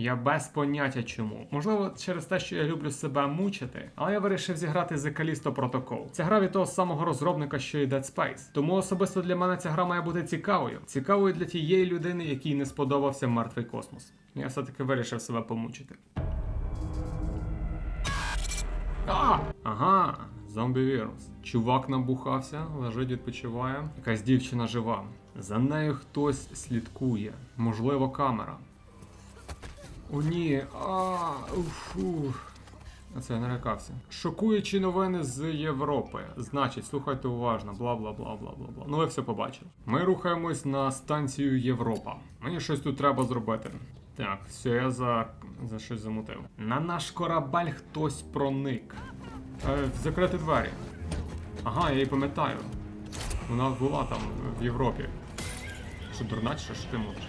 Я без поняття чому. Можливо, через те, що я люблю себе мучити, але я вирішив зіграти The Callisto Protocol. Ця гра від того самого розробника, що і Dead Space. Тому особисто для мене ця гра має бути цікавою. Цікавою для тієї людини, якій не сподобався мертвий космос. Я все-таки вирішив себе помучити. А! Ага, зомбі-вірус. Чувак набухався, лежить, відпочиває. Якась дівчина жива. За нею хтось слідкує. Можливо, камера. О, ні. А, уфу. Оце я налякався. Шокуючі новини з Європи. Значить, слухайте уважно, бла бла бла бла бла бла. Ну ви все побачили. Ми рухаємось на станцію Європа. Мені щось тут треба зробити. Так, все, я за, за щось замутив. На наш корабель хтось проник. Е, закрити двері. Ага, я її пам'ятаю. Вона була там в Європі. Що дурна, чи що ти мутиш?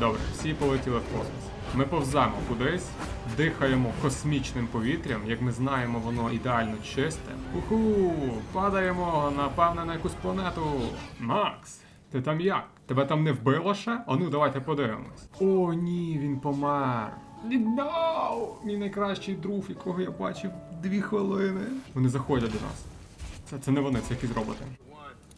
Добре, всі полетіли в космос. Ми повземо кудись, дихаємо космічним повітрям, як ми знаємо, воно ідеально чисте. Уху, падаємо, напевне, на якусь планету. Макс, ти там як? Тебе там не вбило ще? А ну давайте подивимось. О, ні, він помер. No! Мій найкращий друг, якого я бачив дві хвилини. Вони заходять до нас. Це, це не вони, це якісь роботи.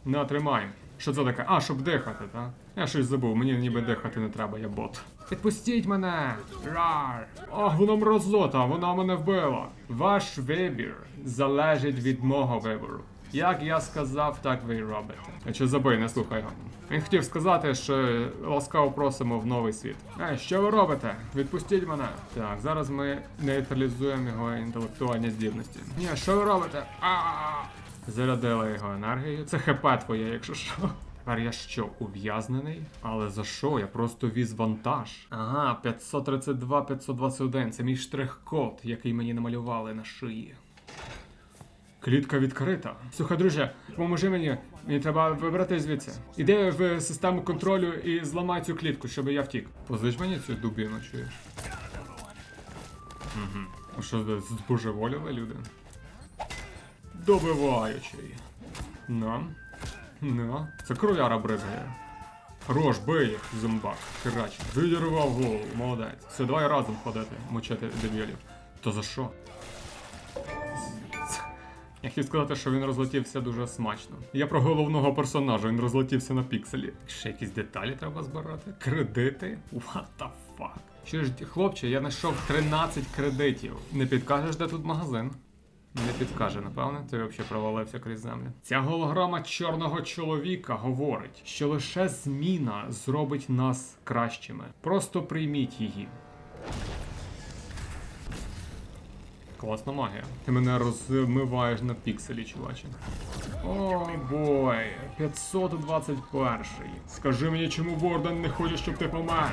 На, тримай. Що це таке? А, щоб дихати, так? Я щось забув, мені ніби дихати не треба, я бот. Відпустіть мене! Рар! Ох, вона мразота, вона мене вбила. Ваш вибір залежить від мого вибору. Як я сказав, так ви й робите. А що забий, не слухай його. Він хотів сказати, що ласкаво просимо в новий світ. Ей, що ви робите? Відпустіть мене. Так, зараз ми нейтралізуємо його інтелектуальні здібності. Ні, що ви робите? А! Зарядила його енергією. Це хп твоє, якщо що. Тепер я що, ув'язнений? Але за що? Я просто віз вантаж. Ага, 532, 521. Це мій штрих-код, який мені намалювали на шиї. Клітка відкрита. Слухай, друже, поможи мені. Мені треба вибрати звідси. Іди в систему контролю і зламай цю клітку, щоб я втік. Позич мені цю дубіну, чуєш? Угу. Що збожеволіли люди? Добиваючий. Ну. Ну. Це кров'яра бризгає. Хорош, бий їх, зомбак. Крач. Відірвав голову, молодець. Все, давай разом ходити, мочити дебілів. То за що? Я хотів сказати, що він розлетівся дуже смачно. Я про головного персонажа, він розлетівся на пікселі. Ще якісь деталі треба збирати? Кредити? What the fuck? Що ж, хлопче, я знайшов 13 кредитів. Не підкажеш, де тут магазин? Не підкаже, напевне, ти взагалі провалився крізь землю. Ця голограма чорного чоловіка говорить, що лише зміна зробить нас кращими. Просто прийміть її. Класна магія. Ти мене розмиваєш на пікселі, чуваче. О бой, 521. Скажи мені, чому Ворден не хоче, щоб ти помер.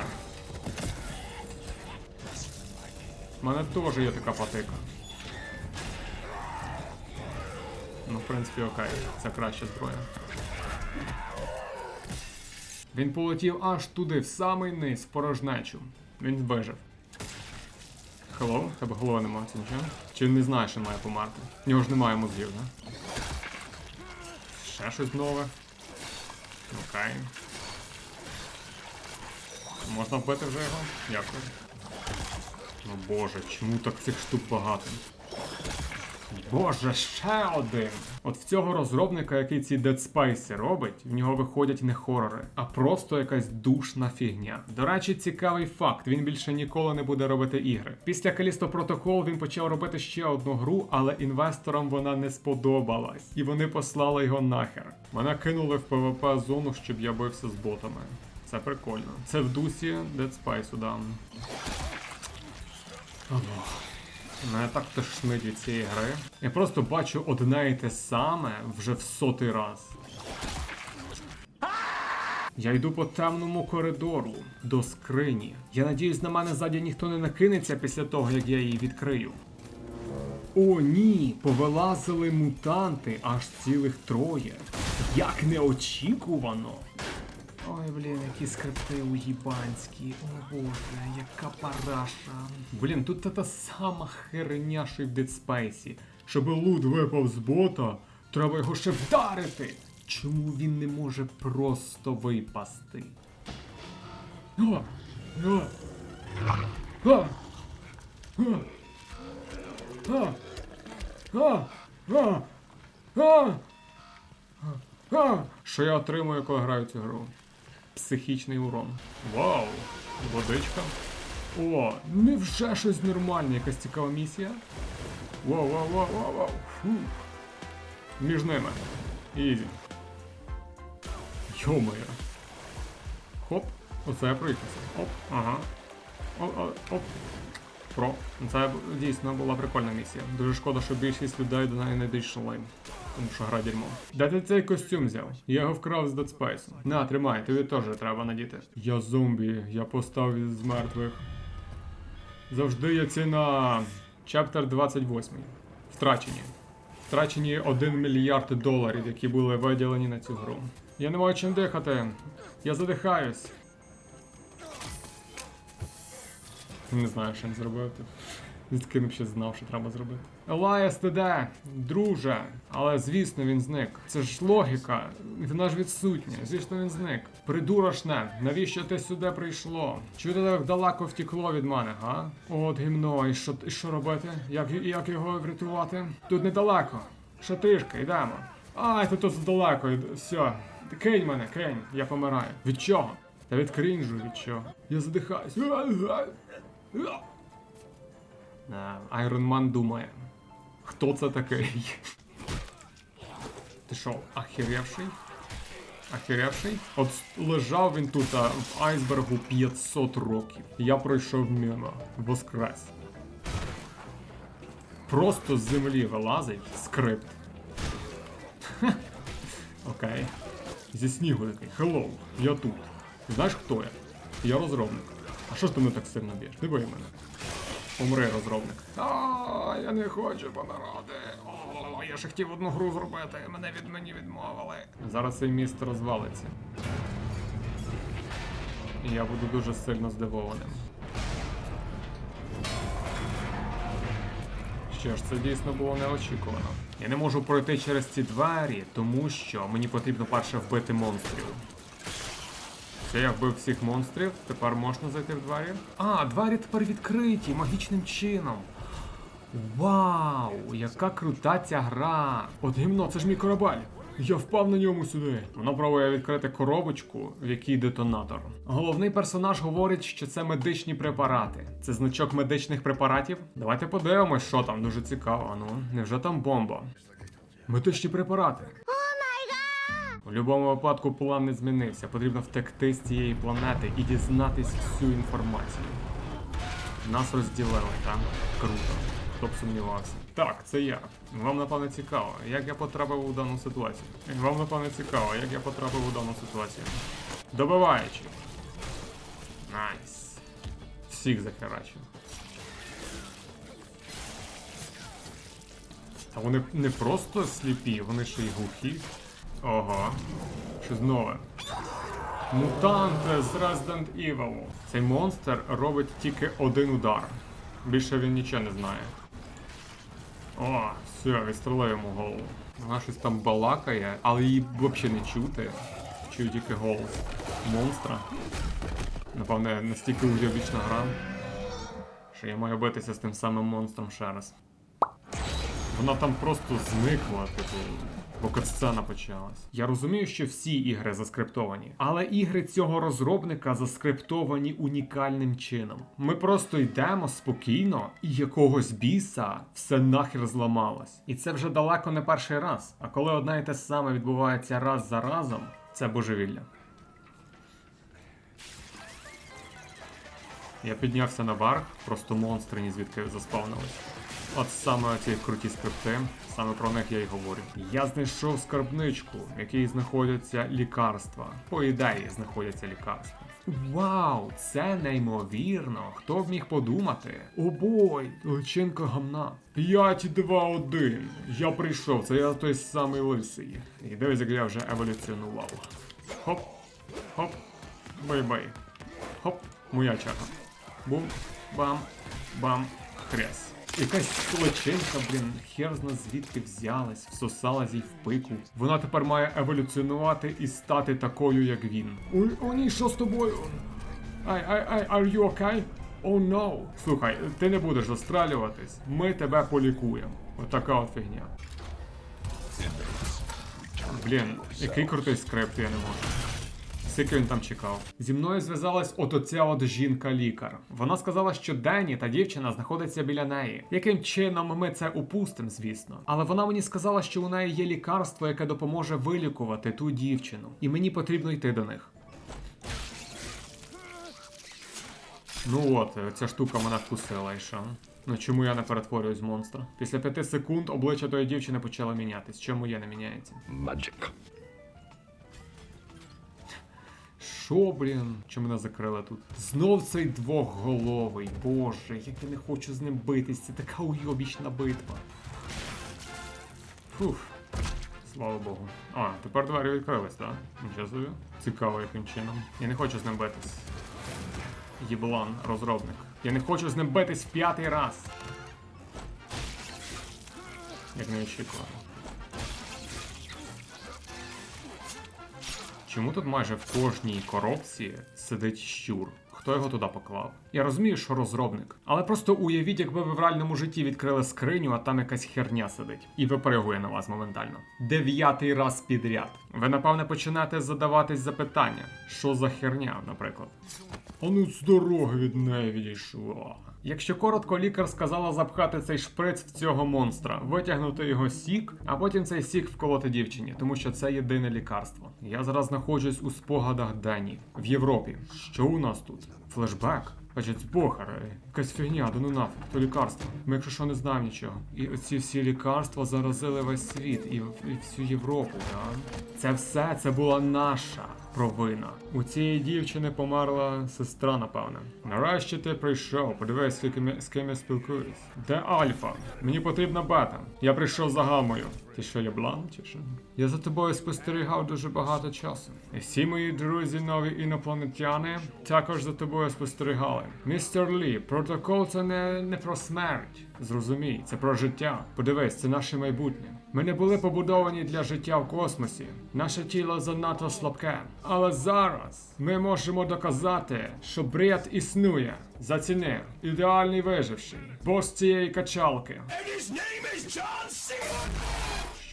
У мене теж є така патика. Ну, в принципі, окей, це краща зброя. Він полетів аж туди, в самий низ, в порожнечу. Він вижив. Хеллоу, тебе голови немає, це нічого? Чи він не знає, що має померти? В нього ж немає мозгів, да? Ще щось нове. Окей. Можна вбити вже його? Дякую. Ну боже, чому так цих штук багато? Боже, ще один! От в цього розробника, який ці Dead Space робить, в нього виходять не хорори, а просто якась душна фігня. До речі, цікавий факт: він більше ніколи не буде робити ігри. Після Callisto Protocol він почав робити ще одну гру, але інвесторам вона не сподобалась, і вони послали його нахер. Мене кинули в PvP зону, щоб я бився з ботами. Це прикольно. Це в дусі Dead Space, да. Мене так тошнить від цієї гри. Я просто бачу одне і те саме вже в сотий раз. Я йду по темному коридору до скрині. Я надіюсь, на мене ззаді ніхто не накинеться після того, як я її відкрию. О, ні, повилазили мутанти, аж цілих троє. Як неочікувано. Ой, блін, які скрипти уїбанські. О боже, яка параша. Блін, тут та сама херня, що й в Dead Space. Щоб лут випав з бота, треба його ще вдарити. Чому він не може просто випасти? О, А! А! А! А! А! А! А! А! Що я отримую, коли граю цю гру? Психічний урон. Вау! Водичка. О, невже щось нормальне, якась цікава місія? Вау, вау, вау, вау, вау. Фу. Між ними. Ізі. Йо-моє. Хоп, оце я пройтися. Оп, ага. О, о, оп. Про. Це дійсно була прикольна місія. Дуже шкода, що більшість людей до неї не дійшли. Тому що гра дерьмо. Де ти цей костюм взяв? Я його вкрав з Dead Space. На, тримай, тобі теж треба надіти. Я зомбі, я постав із мертвих. Завжди є ціна. Чаптер 28. Втрачені. Втрачені 1 мільярд доларів, які були виділені на цю гру. Я не маю чим дихати. Я задихаюсь. Не знаю, що він зробив тут. Звідки він ще знав, що треба зробити. Елайас, ти? Друже. Але звісно він зник. Це ж логіка. Вона ж відсутня. Звісно, він зник. Придурошне, навіщо ти сюди прийшло? Чого ти так далеко втекло від мене, га? От гімно, і що, і що робити? Як, як його врятувати? Тут недалеко. Трішки, йдемо. Ай, ти тут далеко, все. Кинь мене, кинь, я помираю. Від чого? Та від крінжу, від чого? Я задихаюсь. Айронман думає. Хто це такий? Ти що, ахіревший? Ахіревший? От лежав він тут а, в айсбергу 500 років. Я пройшов мимо. Воскрес. Просто з землі вилазить скрипт. Окей. Зі снігу такий. Хеллоу, я тут. Знаєш хто я? Я розробник. А що ж ти мене так сильно б'єш? Не бий мене. Умри, розробник. А, я не хочу помирати. О, я ж хотів одну гру зробити, мене від мені відмовили. Зараз цей міст розвалиться. І я буду дуже сильно здивованим. Що ж, це дійсно було неочікувано. Я не можу пройти через ці двері, тому що мені потрібно перше вбити монстрів. Все, я вбив всіх монстрів, тепер можна зайти в двері. А, двері тепер відкриті магічним чином. Вау, яка крута ця гра! От гімно, це ж мій корабель. Я впав на ньому сюди. Воно пробує відкрити коробочку, в якій детонатор. Головний персонаж говорить, що це медичні препарати. Це значок медичних препаратів. Давайте подивимось, що там дуже цікаво. Ну, невже там бомба? Медичні препарати. У будь-якому випадку план не змінився. Потрібно втекти з цієї планети і дізнатись всю інформацію. Нас розділили, так? Круто. Хто б сумнівався. Так, це я. Вам напевне цікаво, як я потрапив у дану ситуацію. Вам напевне цікаво, як я потрапив у дану ситуацію. Добиваючи. Найс. Всіх захерачив. Та вони не просто сліпі, вони ще й глухі. Ого. Щось нове. Мутант з Resident Evil. Цей монстр робить тільки один удар. Більше він нічого не знає. О, все, йому голову. Вона щось там балакає, але її взагалі не чути. Чую тільки голос монстра. Напевне, настільки вже вічна гра, що я маю битися з тим самим монстром ще раз. Вона там просто зникла, типу, бо катсцена почалась. Я розумію, що всі ігри заскриптовані, але ігри цього розробника заскриптовані унікальним чином. Ми просто йдемо спокійно, і якогось біса все нахер зламалось. І це вже далеко не перший раз. А коли одне і те саме відбувається раз за разом, це божевілля. Я піднявся наверх, просто монстри ні звідки заспавнились. От саме ці круті скрипти, саме про них я й говорю. Я знайшов скарбничку, в якій знаходяться лікарства. По ідеї знаходяться лікарства. Вау, це неймовірно. Хто б міг подумати? О бой, личинка гамна. 5, 2, 1. Я прийшов, це я той самий лисий. І дивись, як я вже еволюціонував. Хоп, хоп, бай-бай. Хоп, моя черга. Бум, бам, бам, хрясь. Якась личинка, блін, хер зна звідки взялась, всосалась їй в пику. Вона тепер має еволюціонувати і стати такою, як він. Ой, о ні, що з тобою? Ай, ай, ай, are you okay? Oh no. Слухай, ти не будеш застрелюватись, ми тебе полікуємо. Отака от фігня. Блін, який крутий скрипт, я не можу. Скільки він там чекав. Зі мною зв'язалась от оця от жінка-лікар. Вона сказала, що Денні та дівчина знаходиться біля неї. Яким чином ми це упустимо, звісно. Але вона мені сказала, що у неї є лікарство, яке допоможе вилікувати ту дівчину. І мені потрібно йти до них. Ну от, е, ця штука мене вкусила і що? Ну чому я не перетворююсь в монстра? Після п'яти секунд обличчя тої дівчини почало мінятись. Чому я не міняється? Magic. Що, блін? Що мене закрили тут? Знов цей двохголовий. Боже, як я не хочу з ним битись. Це така уйобічна битва. Фух. Слава Богу. А, тепер двері відкрились, так? Нічого собі. Цікаво, яким чином. Я не хочу з ним битись. Єблан, розробник. Я не хочу з ним битись в п'ятий раз. Як не очікувано. Чому тут майже в кожній коробці сидить щур? Хто його туди поклав? Я розумію, що розробник. Але просто уявіть, якби ви в реальному житті відкрили скриню, а там якась херня сидить і випригує на вас моментально. Дев'ятий раз підряд. Ви напевне починаєте задаватись запитання, що за херня, наприклад. А ну з дороги від неї відійшла. Якщо коротко, лікар сказала запхати цей шприц в цього монстра, витягнути його сік, а потім цей сік вколоти дівчині, тому що це єдине лікарство. Я зараз знаходжусь у спогадах Дені в Європі. Що у нас тут? Флешбек? Значить, похер, е, якась фігня, да ну нафіг, то лікарство. Ми якщо що не знаємо нічого. І оці всі лікарства заразили весь світ і, і всю Європу, да? Це все це була наша провина. У цієї дівчини померла сестра, напевне. Нарешті ти прийшов, подивись, з ким я спілкуюсь. Де Альфа? Мені потрібна бета. Я прийшов за гамою. Ти що, Яблан, чи що? Я за тобою спостерігав дуже багато часу. І всі мої друзі, нові інопланетяни, також за тобою спостерігали. Містер Лі, протокол це не, не про смерть. Зрозумій, це про життя. Подивись, це наше майбутнє. Ми не були побудовані для життя в космосі. Наше тіло занадто слабке. Але зараз ми можемо доказати, що бред існує. Заціни, ідеальний виживший. Бос цієї качалки.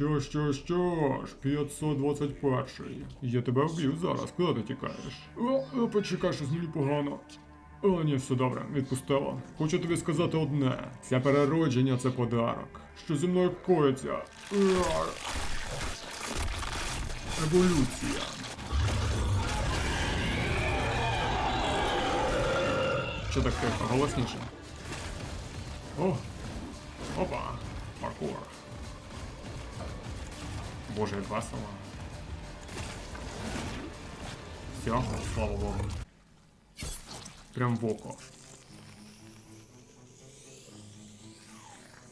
Що, що, що ж, 521. Я тебе вб'ю зараз, куди ти тікаєш? О, о, почекай, що з ним погано. О, ні, все добре, відпустила. Хочу тобі сказати одне: це переродження це подарок. Що зі мною коїться? Еволюція. Що так тихо? Голосніше. О! Опа! Паркур. Боже, як весело. Все, слава Богу. Прям в око.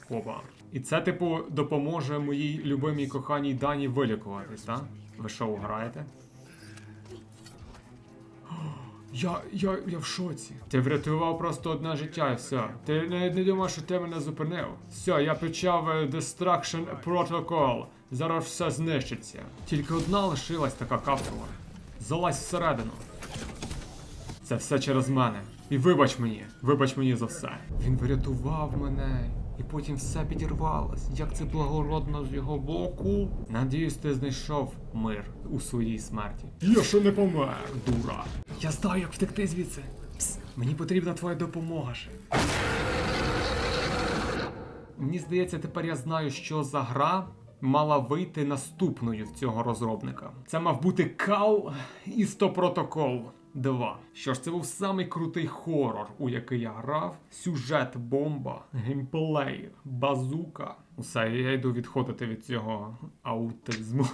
Опа. І це, типу, допоможе моїй любимій коханій Дані вилікуватись, так? Ви що, граєте? Я, я, я в шоці. Ти врятував просто одне життя і все. Ти не, не думав, що ти мене зупинив. Все, я почав е, Destruction Protocol. Зараз все знищиться. Тільки одна лишилась така капсула. Залазь всередину. Це все через мене. І вибач мені, вибач мені за все. Він врятував мене, і потім все підірвалось. Як це благородно з його боку. Надіюсь, ти знайшов мир у своїй смерті. Я ще не помер, дура. Я знаю, як втекти звідси. Пс, мені потрібна твоя допомога. ще. Мені здається, тепер я знаю, що за гра мала вийти наступною в цього розробника. Це мав бути Кал Істо Протокол 2. Що ж, це був самий крутий хорор, у який я грав. Сюжет, бомба, геймплей, базука. Усе, я йду відходити від цього аутизму.